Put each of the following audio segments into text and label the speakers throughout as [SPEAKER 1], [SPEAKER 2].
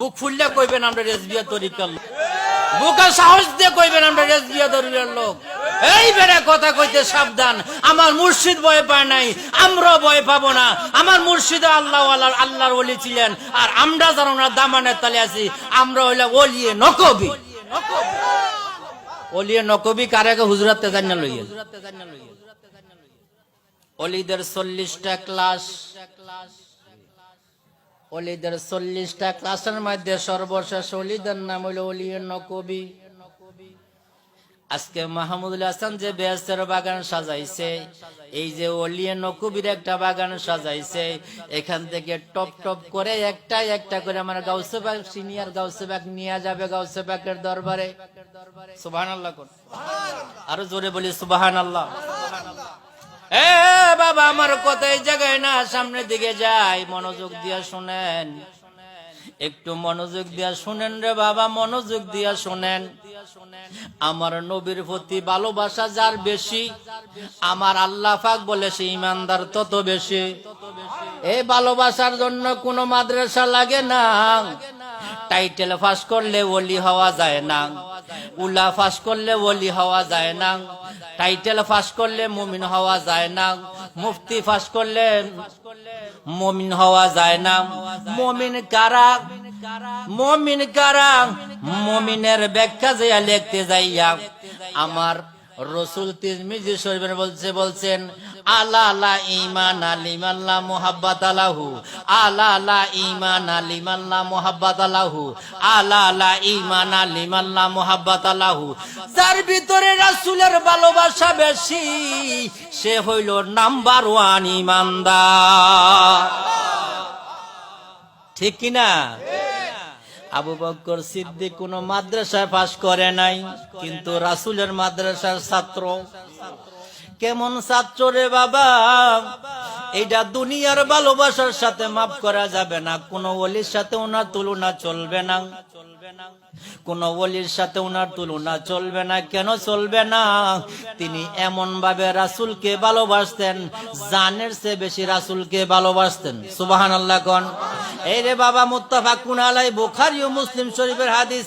[SPEAKER 1] বুক ফুললে কইবেন আমরা রেজবিয়া তরিকার লোক। বুকে সাহস দিয়ে কইবেন আমরা রেজবিয়া তরিকার লোক। এই বেড়ে কথা কইতে সাবধান। আমার মুর্শিদ ভয় পায় নাই, আমরাও ভয় পাবো না। আমার মুর্শিদ আল্লাহ আল্লাহ আল্লাহর ওলি ছিলেন। আর আমরা যারা ওনার দামানের তালে আছি, আমরা হইলে ওলিয়ে নকবি। ওলিয়ে নকবি কারাকে হুজরাতে জানা লইয়েন অলিদের চল্লিশটা ক্লাস। অলিদের চল্লিশটা ক্লাসের মধ্যে সর্বশেষ অলিদের নাম হইল অলিয়ে নকবি। আজকে মাহমুদুল হাসান যে বেহেস্তের বাগান সাজাইছে, এই যে অলিয়ে নকুবির একটা বাগান সাজাইছে, এখান থেকে টপ টপ করে একটা একটা করে আমার গাউসে বাগ, সিনিয়র গাউসে বাগ নিয়ে যাবে গাউসে বাগের দরবারে। সুবাহান আল্লাহ আরও জোরে বলি সুবাহান আল্লাহ এ, বাবা, আমার কথা এই জায়গায় না, সামনের দিকে যাই, মনোযোগ দিয়া শুনেন। একটু মনোযোগ দিয়া শুনেন রে বাবা, মনোযোগ দিয়া শুনেন। আমার নবীর প্রতি ভালোবাসা যার বেশি, আমার আল্লাহ পাক বলে সে ইমানদার তত বেশি। এই ভালোবাসার জন্য কোনো মাদ্রাসা লাগে না। টাইটেল ফাঁস করলে ওলি হওয়া যায় না। উলা ফাঁস করলে ওলি হওয়া যায় না। টাইটেল ফাঁস করলে মমিন হওয়া যায় না। মুফতি ফাঁস করলে মমিন হওয়া যায় না। মমিন কারা? মমিন কারা? মমিনের ব্যাখ্যা যাইয়া লিখতে যাইয়া। আমার রসুল তিরমিজি শরীফের বলছে, বলছেন আলা আলা ইমান আলিমাল্লাহ মোহাব্বাত আলাহু। আলা আলা ইমান আলিমাল্লাহ মোহাব্বাত আলাহু। আলা ইমান আলিমাল্লাহ মোহাব্বাত আলাহু। যার ভিতরে রাসূলের ভালোবাসা বেশি, সে হইল নাম্বার ওয়ান ইমানদার ঠিক কিনা আবু বক্কর সিদ্দিক কোন মাদ্রাসায় পাশ করে নাই, কিন্তু রাসুলের মাদ্রাসার ছাত্র কেমন ছাত্র রে বাবা? এটা দুনিয়ার ভালোবাসার সাথে মাফ করা যাবে না। কোন ওলির সাথে ওনার তুলনা চলবে না। কোন ওলির সাথে ওনার তুলনা চলবে না। কেন চলবে না? তিনি এমন ভাবে রাসুলকে ভালোবাসতেন, জানের চেয়ে বেশি রাসুলকে ভালোবাসতেন। সুবাহান আল্লাহ কন। এই রে বাবা মুত্তাফা কুন আলাই বুখারি ও মুসলিম শরীফের হাদিস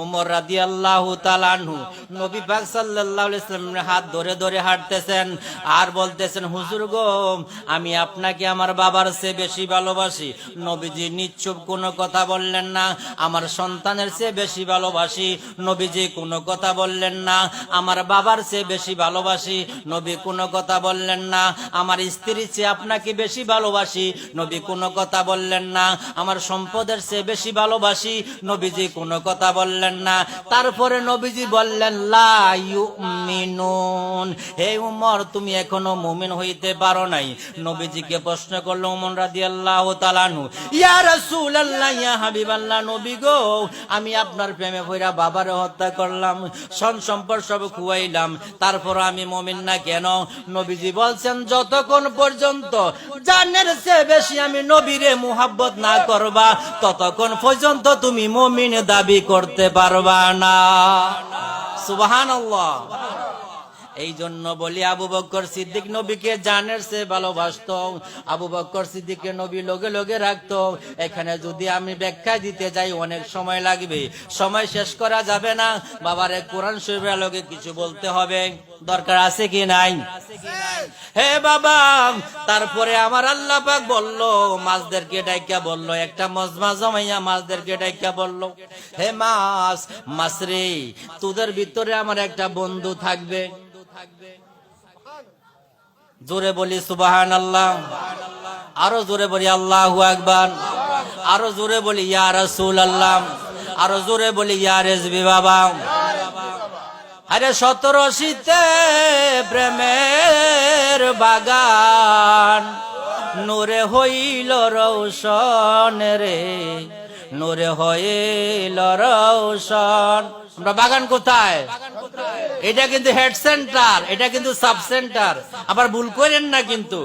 [SPEAKER 1] ওমর রাদিয়াল্লাহু তাআলা আনহু, নবী পাক সাল্লাল্লাহু আলাইহি সাল্লামের হাত ধরে ধরে হাঁটতেছেন আর বলতেছেন, হুজুর গো, আমি আপনাকে আমার বাবার চেয়ে বেশি ভালোবাসি। নবীজি নিশ্চুপ কোনো কথা বললেন না, আমার সন্তানের চেয়ে বেশি ভালোবাসি। নবীজি কোনো কথা বললেন না, আমার বাবার চেয়ে বেশি ভালোবাসি। নবী কোনো কথা বললেন না, আমার স্ত্রীর চেয়ে আপনাকে বেশি ভালোবাসি। নবী কোনো কথা বললেন না, আমার সম্পদের চেয়ে বেশি ভালোবাসি। নবীজি কোনো কথা বললেন না। তারপরে নবীজি বললেন, লা ইউমিনুন। হে উমর, তুমি এখনও মুমিন হইতে পারো নাই। নবীজিকে প্রশ্ন করল উমর রাদিয়াল্লাহু তাআলা আনহু, ইয়া রাসূলুল্লাহ আমি আপনার প্রেমে পড়া বাবারে হত্যা করলাম, সন সম্পদ সব খুয়াইলাম, তারপর আমি মমিন না কেন? নবীজি বলছেন, যতক্ষণ পর্যন্ত জানের চেয়ে বেশি আমি নবীরে মুহাব্বত না করবা, ততক্ষণ পর্যন্ত তুমি মমিন দাবি করতে পারবা না। সুবহানাল্লাহ। এই জন্য বলি আবু বক্কর সিদ্দিক নবীকে জানের সে ভালোবাসত। আবু বক্কর সিদ্দিককে নবী লগে লগে রাখতো। এখানে যদি আমি ব্যাখ্যা দিতে যাই, অনেক সময় লাগবে। সময় শেষ করা যাবে না। বাবারে কোরআন শরীফের লগে কিছু বলতে হবে। দরকার আছে কি নাই? হে বাবা, তারপরে আমার আল্লাহ পাক বলল, মাছদেরকে ডাইকা বলল, একটা মজমা জমাইয়া মাছদেরকে ডাইকা বলল, হে মাছ মাছ রে তোদের ভিতরে আমার একটা বন্ধু থাকবে। জোরে বলি সুবাহান আল্লাহ আরও জোরে বলি আল্লাহু আকবার। আরও জোরে বলি ইয়া রাসূল আল্লাহ আরও জোরে বলি ইয়া রেজবি বাবা। আরে সতেরো শীতে প্রেমের বাগান, নূরে হইল রৌশন রে। নূরে হইল রৌশন আমরা বাগান কোথায়? এটা কিন্তু হেড সেন্টার এটা কিন্তু সাব সেন্টার আবার ভুল করেন না কিন্তু।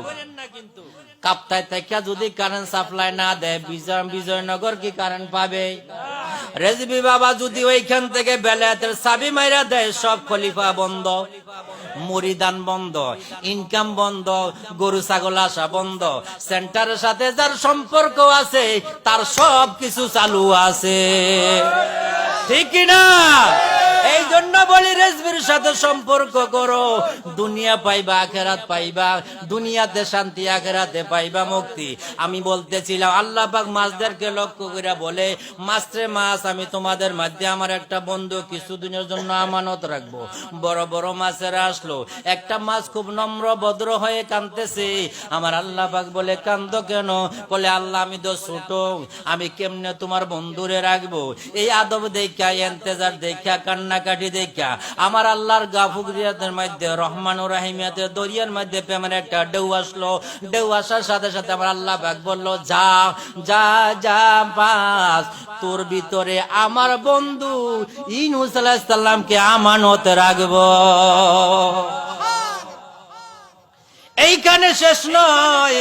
[SPEAKER 1] কাপ্তায় থেকে যদি কারেন্ট সাপ্লাই না দেয়, বিজয় বিজয়নগর কি কারেন্ট পাবে? রেজবি বাবা যদি ওইখান থেকে বেলায়েতের চাবি মাইরা দেয়, সব খলিফা বন্ধ, মরিদান বন্ধ, ইনকাম বন্ধ, গরু, ছাগল আসা বন্ধ। সেন্টারের সাথে যার সম্পর্ক আছে, তার সব কিছু চালু আছে। ঠিক না এই জন্য বলি, রেজবির সাথে সম্পর্ক করো। দুনিয়া পাইবা, আখেরাত পাইবা। দুনিয়াতে শান্তি, আখেরাতে পাইবা মুক্তি। আমি বলতেছিলাম, আল্লাহ পাক মাছদেরকে লক্ষ্য করে বলে, মাছরে মাছ, আমি তোমাদের মধ্যে আমার একটা বন্ধু কিছুদিনের জন্য আমানত রাখব। বড় বড় মাছেরা আসলো। একটা মাছ খুব নম্র, ভদ্র হয়ে কানতেছে আমার আল্লাহ পাক বলে কান্দ কেন? বলে, আল্লাহ, আমি তো ছোট। আমি কেমনে তোমার বন্ধুরে রাখব? এই আদব দেখা এন্তেজার দেখা কান্নাকাটি দেখা আমার আল্লাহর গাফুরিয়াতের মধ্যে রহমান রাহিমিয়াতে দরিয়ার মধ্যে প্রেমের একটা ঢেউ আসলো। ঢেউ আসার সাথে সাথে আমার আল্লাহ পাক বলল, যা যা যা পাস তোর ভিতরে আমার বন্ধু ইনুস আমানত রাখব। এইখানে শেষ নয়।